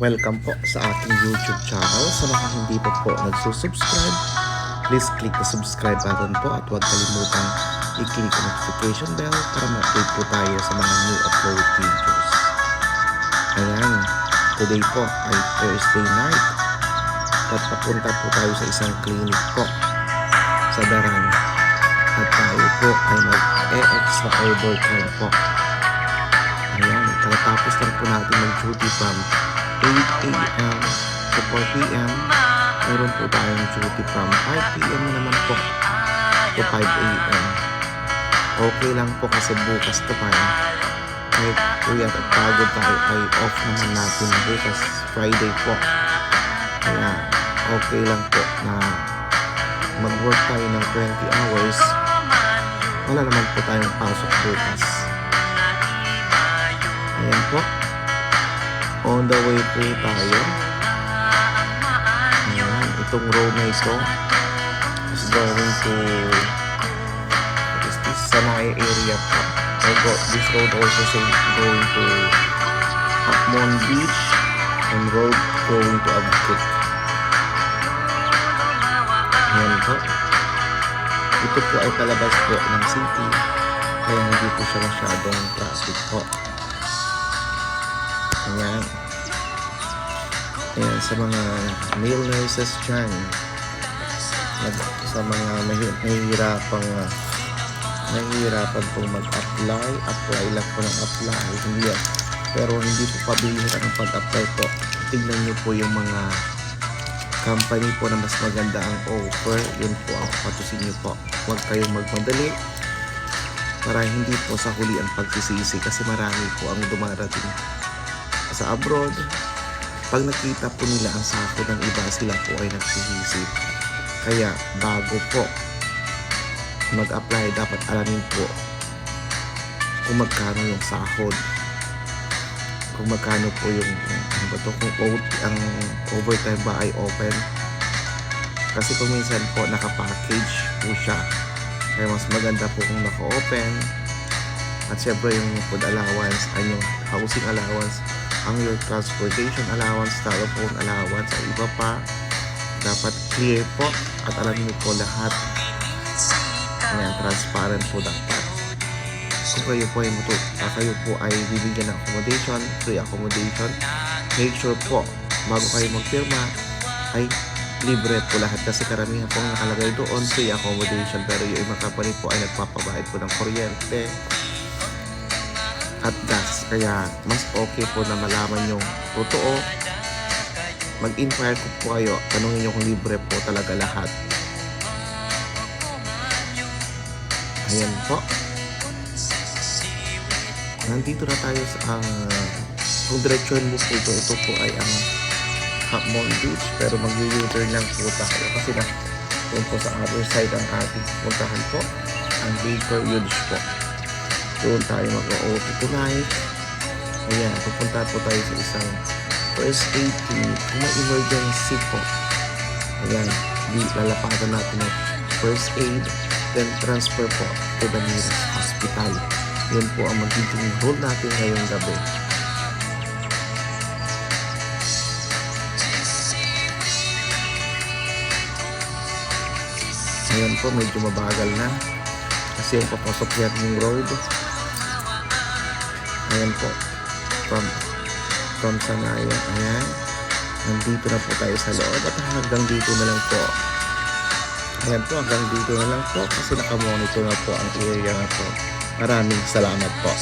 Welcome po sa aking YouTube channel. Sa mga hindi pa po nagsusubscribe, please click the subscribe button po at huwag kalimutang i-click ang notification bell para ma-update po tayo sa mga new upload videos. Ayan, today po ay Thursday night at papunta po tayo sa isang clinic po sa Daran at tayo po ay mag-e-extra overtime po. Ayan, katatapos lang po natin mag-duty from 8 a.m. to 4 p.m. Meron po tayong duty from 5 p.m. naman po to 5 a.m. Okay lang po kasi bukas to pa. Kahit kuya at pagod tayo ay off naman natin bukas Friday po. Kaya okay lang po na mag-work tayo ng 20 hours. Wala naman po tayong pasok bukas. Ayan po. On the way po tayo. Ayan, itong road na ito is going to what is this? Sanay area po. I go, this road also say going to Hapmon Beach and road going to Abukit. Ayan po. Ito po ay palabas po ng city kaya hindi po siya masyadong traffic po. Ayan. Ayan, sa mga male nurses dyan, nag- sa mga mahi- mahihirapang uh, mahihirapan pong mag-apply, apply lang po ng apply, hindi yan. Pero hindi po pabilis ang pag-apply po. Tignan niyo po yung mga company po na mas maganda ang offer, yun po ang patusin niyo po. Huwag kayong magmadali para hindi po sa huli ang pagsisisi kasi marami po ang dumarating sa abroad, pag nakita po nila ang sako ng iba, sila po ay nagsisisi. Kaya bago po mag-apply, dapat alamin po kung magkano yung sahod. Kung magkano po yung, ano ba to, kung ang overtime ba ay open. Kasi kung minsan po naka-package po siya. Kaya mas maganda po kung naka-open. At syempre yung food allowance, ay yung housing allowance, ang your transportation allowance, telephone allowance, at iba pa. Dapat clear po at alam niyo po lahat. Ayan, transparent po dapat. Kung kayo po ay mutu, ah, kayo po ay bibigyan ng accommodation, free accommodation, make sure po, bago kayo magpirma, ay libre po lahat kasi karamihan po ang nakalagay doon free accommodation pero yung ibang company po ay nagpapabayad po ng kuryente, at gas. Kaya mas okay po na malaman yung totoo. Mag-inquire ko po kayo. Tanungin nyo kung libre po talaga lahat. Ayan po. Nandito na tayo sa ang kung diretsyon mo po ito, ito po ay ang Hapmon Beach pero mag-u-turn lang po tayo kasi na yun po sa other side ang ating puntahan po ang Baker Woods po doon tayo mag-OT tonight. Ayan, pupunta po tayo sa isang first aid clinic kung may emergency po. Ayan, di lalapatan natin ng first aid, then transfer po to the nearest hospital. Yun po ang magiging role natin ngayong gabi. Ayan po, medyo mabagal na. Kasi yung papasok yan yung road. Ayan po. From, from Sanaya. Ayan. Nandito na po tayo sa loob at hanggang dito na lang po. Ayan po, hanggang dito na lang po kasi nakamonitor na po ang area na po. Maraming salamat po.